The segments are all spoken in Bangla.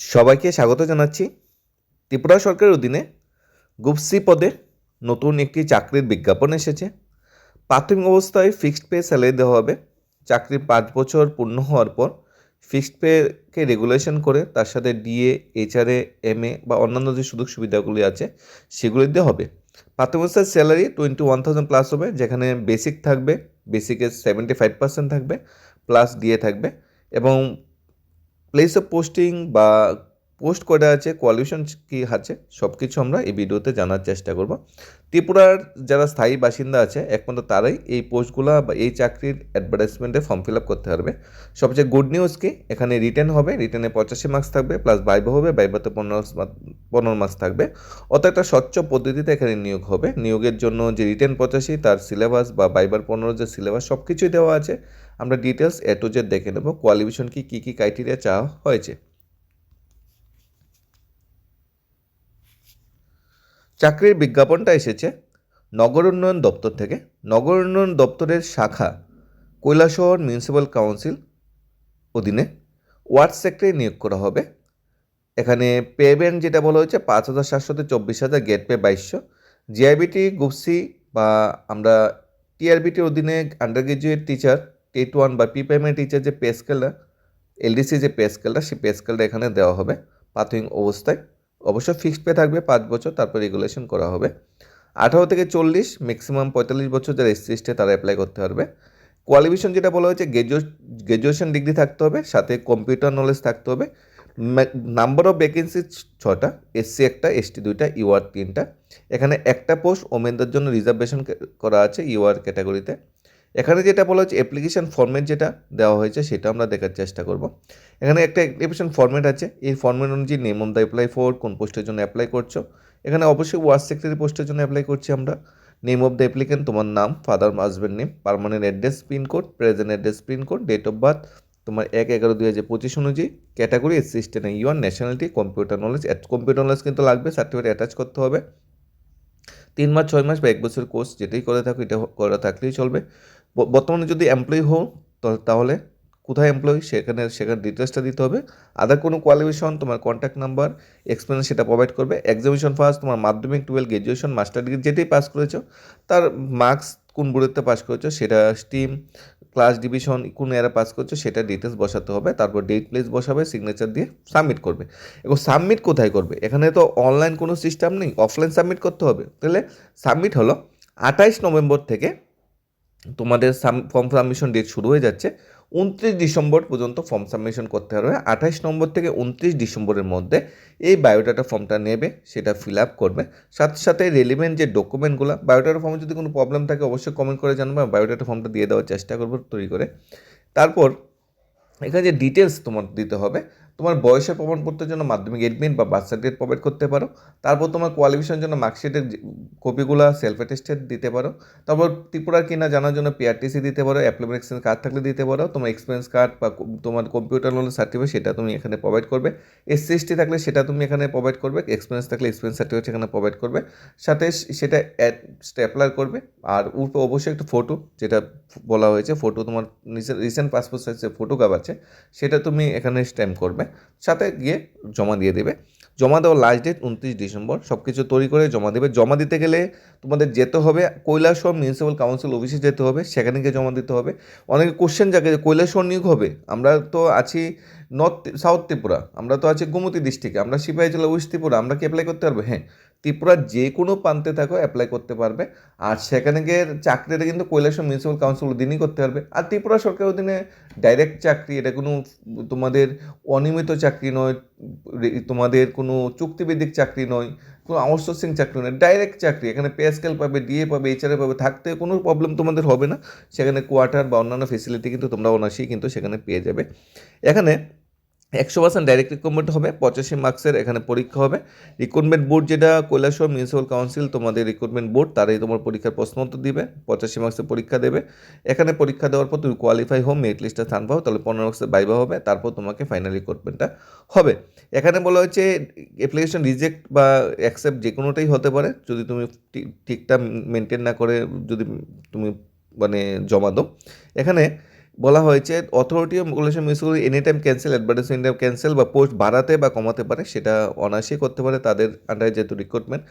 সবাইকে স্বাগত জানাচ্ছি ত্রিপুরা সরকারের অধীনে গুপসি পদে নতুন একটি চাকরির বিজ্ঞাপন এসেছে। প্রাথমিক অবস্থায় ফিক্সড পে স্যালারি দেওয়া হবে। চাকরির পাঁচ বছর পূর্ণ হওয়ার পর ফিক্সড পেকে রেগুলেশন করে তার সাথে ডিএ এইচআরএ এম এ বা অন্যান্য যে সুযোগ সুবিধাগুলি আছে সেগুলি দিয়ে হবে। প্রাথমিক অবস্থায় salary twenty one thousand plus হবে, যেখানে বেসিক থাকবে বেসিকের সেভেন্টি ফাইভ পার্সেন্ট থাকবে প্লাস ডিএ থাকবে এবং প্লেস অফ পোস্টিং বা পোস্ট করা আছে কোয়ালিফিকেশন কী আছে সব কিছু আমরা এই ভিডিওতে জানার চেষ্টা করব। ত্রিপুরার যারা স্থায়ী বাসিন্দা আছে, একমাত্র তারাই এই পোস্টগুলো বা এই চাকরির অ্যাডভার্টাইজমেন্টে ফর্ম ফিল আপ করতে পারবে। সবচেয়ে গুড নিউজ কি, এখানে রিটার্ন হবে রিটার্নে পঁচাশি মার্কস থাকবে প্লাস বাইবা হবে বাইবাতে পনেরো পনেরো মার্কস থাকবে। অত একটা স্বচ্ছ পদ্ধতিতে এখানে নিয়োগ হবে। নিয়োগের জন্য যে রিটার্ন পঁচাশি, তার সিলেবাস বা বাইবার পনেরো যে সিলেবাস সব কিছুই দেওয়া আছে। আমরা ডিটেলস এ টু দেখে নেব। কোয়ালিফিকেশন কি, কী কী ক্রাইটেরিয়া চাওয়া হয়েছে? চাকরির বিজ্ঞাপনটা এসেছে নগর উন্নয়ন দপ্তর থেকে। নগর উন্নয়ন দপ্তরের শাখা কৈলাসহর মিউনিসিপ্যাল কাউন্সিল অধীনে ওয়ার্ড সেক্টরে নিয়োগ করা হবে। এখানে পেমেন্ট যেটা বলা হয়েছে পাঁচ হাজার সাতশো থেকে চব্বিশ হাজার গেট পে বাইশশো। জিআইবিটি গুপসি বা আমরা টিআরবিটির অধীনে under graduate teacher TET one বা পি প্রাইমারি টিচার যে পে স্কেলটা এলডিসি যে পে স্কেলটা সেই পে স্কেলটা এখানে দেওয়া হবে। প্রাথমিক অবস্থায় অবশ্য ফিক্সড পে থাকবে পাঁচ বছর, তারপর রেগুলেশন করা হবে। আঠারো থেকে চল্লিশ ম্যাক্সিমাম পঁয়তাল্লিশ বছর যারা এসসি তারা অ্যাপ্লাই করতে পারবে। কোয়ালিফিকেশন যেটা বলা হয়েছে গ্র্যাজুয়েশন ডিগ্রি থাকতে হবে, সাথে কম্পিউটার নলেজ থাকতে হবে। নাম্বার অফ ভ্যাকেন্সি ছটা এসসি একটা এসটি দুইটা ইউআর তিনটা। এখানে একটা পোস্ট ওমেনদের জন্য রিজার্ভেশন করা আছে ইউআর ক্যাটাগরিতে এখানে যেটা বলা হচ্ছে অ্যাপ্লিকেশন ফর্মেট যেটা দেওয়া হয়েছে, সেটা আমরা দেখার চেষ্টা করব। এখানে একটা অ্যাপ্লিকেশন ফর্মেট আছে। এই ফর্মেট অনুযায়ী name on the apply for কোন পোস্টের জন্য অ্যাপ্লাই করছ। এখানে অবশ্যই ওয়ার্ড সেক্রেটারি পোস্টের জন্য অ্যাপ্লাই করছি আমরা। নেম অফ দ্য অ্যাপ্লিকেন্ট তোমার নাম father husband name permanent address pin code present address pin code date of birth তোমার এক এগারো দুই হাজার পঁচিশ অনুযায়ী category S C ten your nationality computer knowledge computer knowledge কিন্তু লাগবে সার্টিফিকেট অ্যাটাচ করতে হবে। তিন মাস, ছয় মাস বা এক বছর কোর্স যেটাই করে থাকো, এটা করা থাকলেই চলবে। বর্তমানে যদি এমপ্লয়ি হও তাহলে কোথায় এমপ্লয়ি সেখানে সেখানে ডিটেলসটা দিতে হবে। আদার কোনো কোয়ালিফিকেশন তোমার কন্ট্যাক্ট নাম্বার এক্সপিরিয়েন্স সেটা প্রোভাইড করবে। এক্সামিনেশন ফার্স্ট তোমার মাধ্যমিক টুয়েলভ গ্র্যাজুয়েশন মাস্টার ডিগ্রি যেটাই পাস করেছ, তার মার্কস কোন বোর্ডেতে পাস করেছ, সেটা স্টিম ক্লাস ডিভিশন কোন এরা পাস করছ, সেটা ডিটেলস বসাতে হবে। তারপর ডেট প্লেস বসাবে সিগনেচার দিয়ে সাবমিট করবে। এবং সাবমিট কোথায় করবে? এখানে তো অনলাইন কোনো সিস্টেম নেই অফলাইন সাবমিট করতে হবে। তাহলে সাবমিট হলো আঠাইশ নভেম্বর থেকে তোমাদের সাম ফর্ম সাবমিশন ডেট শুরু হয়ে যাচ্ছে, উনত্রিশ ডিসেম্বর পর্যন্ত ফর্ম সাবমিশন করতে হবে। আঠাইশ নম্বর থেকে উনত্রিশ ডিসেম্বরের মধ্যে এই বায়োডাটা ফর্মটা নেবে, সেটা ফিল আপ করবে। সাথে সাথে রেলিভেন্ট যে ডকুমেন্টগুলো বায়োডাটা ফর্মে যদি কোনো প্রবলেম থাকে, অবশ্যই কমেন্ট করে জানবে বায়োডাটা ফর্মটা দিয়ে দেওয়ার চেষ্টা করব তৈরি করে। তারপর এখানে যে ডিটেলস তোমার দিতে হবে তোমার বয়সের প্রমাণপত্রের জন্য মাধ্যমিক এডমিট বা বার্থ সার্টিফিকেট প্রোভাইড করতে পারো। তারপর তোমার কোয়ালিফিকেশনের জন্য মার্কশিটের কপিগুলো সেলফ অ্যাটেস্টেড দিতে পারো। তারপর ত্রিপুরার কিনা জানার জন্য পিআরটিসি দিতে পারো এক্সপিরিয়েন্স কার্ড থাকলে দিতে পারো। তোমার এক্সপিরিয়েন্স কার্ড বা তোমার কম্পিউটার নলেজ সার্টিফিকেট সেটা তুমি এখানে প্রোভাইড করবে। এসসি এসটি থাকলে সেটা তুমি এখানে প্রোভাইড করবে। এক্সপিরিয়েন্স থাকলে এক্সপিরিয়েন্স সার্টিফিকেট এখানে প্রোভাইড করবে। সাথে সেটা স্ট্যাপলার করবে। আর উপরে অবশ্যই একটা ফটো যেটা বলা হয়েছে ফটো তোমার রিসেন্ট পাসপোর্ট সাইজের ফটো কাপ আছে, সেটা তুমি এখানে স্ট্যাম্প করবে। সাথে গিয়ে জমা দিয়ে দেবে। জমা দেওয়ার লাস্ট ডেট উনত্রিশ ডিসেম্বর। সব কিছু তৈরি করে জমা দেবে। জমা দিতে গেলে তোমাদের যেতে হবে, কৈলাসহর মিউনিসিপ্যাল কাউন্সিল অফিসে যেতে হবে, সেখানে গিয়ে জমা দিতে হবে। অনেকে কোশ্চেন জাগে যে কৈলাসহর নিয়োগ হবে? আমরা তো আছি নর্থ সাউথ ত্রিপুরা। আমরা তো আছি গোমতী ডিস্ট্রিক্টে আমরা সিপাহী জেলা ওয়েস্ট ত্রিপুরা। আমরা কি অ্যাপ্লাই করতে পারব? হ্যাঁ। ত্রিপুরার যে কোনো প্রান্তে থাকো অ্যাপ্লাই করতে পারবে। আর সেখানে গিয়ে চাকরিটা কিন্তু কৈলাসহর মিউনিসিপ্যাল কাউন্সিল অধীনেই করতে পারবে। আর ত্রিপুরা সরকারের অধীনে ডাইরেক্ট চাকরি, এটা কোনো তোমাদের অনিয়মিত চাকরি নয় তোমাদের কোনো চুক্তিভিত্তিক চাকরি নয়, কোনো আউটসোর্সিং চাকরি নয় ডাইরেক্ট চাকরি। এখানে পে স্কেল পাবে ডিএ পাবে এইচআরএ পাবে, থাকতে কোনো প্রবলেম তোমাদের হবে না। সেখানে কোয়ার্টার বা অন্যান্য ফেসিলিটি কিন্তু তোমরা অনার্সই কিন্তু সেখানে পেয়ে যাবে। এখানে একশো পার্সেন্ট ডাইরেক্ট রিক্রুটমেন্ট হবে, পঁচাশি মার্কসের এখানে পরীক্ষা হবে। রিক্রুটমেন্ট বোর্ড যেটা কৈলাসহর মিউনিসিপ্যাল কাউন্সিল তোমাদের রিক্রুটমেন্ট বোর্ড তারাই তোমার পরীক্ষার প্রশ্নোত্তর দিবে, পঁচাশি মার্কসের পরীক্ষা দেবে। এখানে পরীক্ষা দেওয়ার পর তুমি কোয়ালিফাই হো মেরিট লিস্টে স্থান পাও, তাহলে পনেরো মার্কসের বাইবা হবে, তারপর তোমাকে ফাইনাল রিক্রুটমেন্টটা হবে। এখানে বলা হয়েছে অ্যাপ্লিকেশন রিজেক্ট বা অ্যাকসেপ্ট যে কোনোটাই হতে পারে, যদি তুমি ঠিকঠাক মেনটেন না করে, যদি তুমি মানে জমা দাও। এখানে বলা হয়েছে authority of regulation municipal any time cancel advertisement cancel বা পোস্ট বাড়াতে বা কমাতে পারে, সেটা অনায়াসেই করতে পারে তাদের আন্ডারে যেহেতু রিক্রুটমেন্ট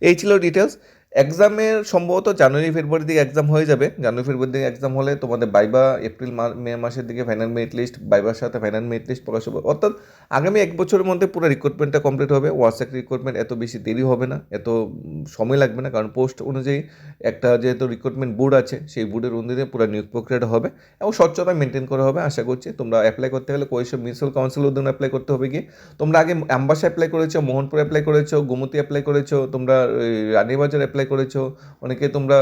এই ছিল ডিটেলস এক্সামের সম্ভবত জানুয়ারি ফেব্রুয়ারি দিকে এক্সাম হয়ে যাবে। জানুয়ারি ফেব্রুয়ারি দিকে এক্সাম হলে তোমাদের বাইবা এপ্রিল মে মাসের দিকে ফাইনাল মেরিট লিস্ট বাইবার সাথে ফাইনাল মেরিট লিস্ট প্রকাশ হবে। অর্থাৎ আগামী এক বছরের মধ্যে পুরো রিক্রুটমেন্টটা কমপ্লিট হবে। ওয়াটসঅ্যাপ রিক্রুটমেন্ট এত বেশি দেরি হবে না, এত সময় লাগবে না, কারণ পোস্ট অনুযায়ী একটা যেহেতু রিক্রুটমেন্ট বোর্ড আছে, সেই বোর্ডের অনুযায়ী পুরো নিয়োগ প্রক্রিয়াটা হবে এবং স্বচ্ছতা মেনটেন করা হবে, আশা করছি। তোমরা অ্যাপ্লাই করতে গেলে কৈশোর মিউনিসিপ্যাল কাউন্সিল উদ্যোগ অ্যাপ্লাই করতে হবে কি তোমরা আগে আম্বাসা অ্যাপ্লাই করেছ মোহনপুর অ্যাপ্লাই করেছ গোমতী অ্যাপ্লাই করেছ, তোমরা রানীবাজার অ্যাপ্লাই করেছ, অনেকে তোমরা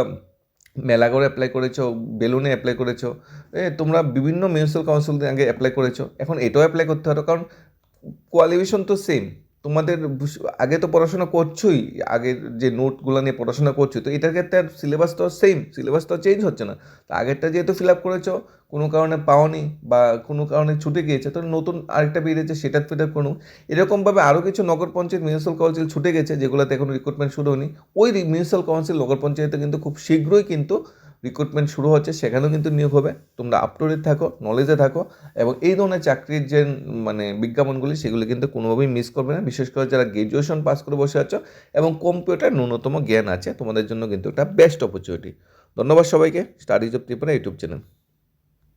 মেলা করে অ্যাপ্লাই করেছ, বেলুনে অ্যাপ্লাই করেছ তোমরা বিভিন্ন মিউনিসিপ্যাল কাউন্সিল আগে অ্যাপ্লাই করেছ, এখন এটাও অ্যাপ্লাই করতে হবে কারণ কোয়ালিফিকেশন তো সেম তোমাদের আগে তো পড়াশোনা করছোই, আগের যে নোটগুলো নিয়ে পড়াশোনা করছ, তো এটার ক্ষেত্রে আর সিলেবাস তো সেম সিলেবাস তো চেঞ্জ হচ্ছে না। তো আগেরটা যেহেতু ফিল আপ করেছ, কোনো কারণে পাওনি বা কোনো কারণে ছুটে গিয়েছে তো নতুন আরেকটা বেরিয়েছে, সেটা ফিল আপ করুন। এরকমভাবে আরও কিছু নগর পঞ্চায়েত মিউনিসিপ্যাল কাউন্সিল ছুটে গেছে, যেগুলোতে এখন রিক্রুটমেন্ট শুরু হয়নি। ওই মিউনিসিপ্যাল কাউন্সিল নগর পঞ্চায়েতে কিন্তু খুব শীঘ্রই কিন্তু রিক্রুটমেন্ট শুরু হচ্ছে, সেখানেও কিন্তু নিয়োগ হবে। তোমরা আপ টু ডেট থাকো নলেজে থাকো এবং এই ধরনের চাকরির যে মানে বিজ্ঞাপনগুলি, সেগুলি কিন্তু কোনোভাবেই মিস করবে না। বিশেষ করে যারা গ্র্যাজুয়েশন পাস করে বসে আছো এবং কম্পিউটার ন্যূনতম জ্ঞান আছে, তোমাদের জন্য কিন্তু এটা বেস্ট অপরচুনিটি ধন্যবাদ সবাইকে। Studies of Tripura YouTube channel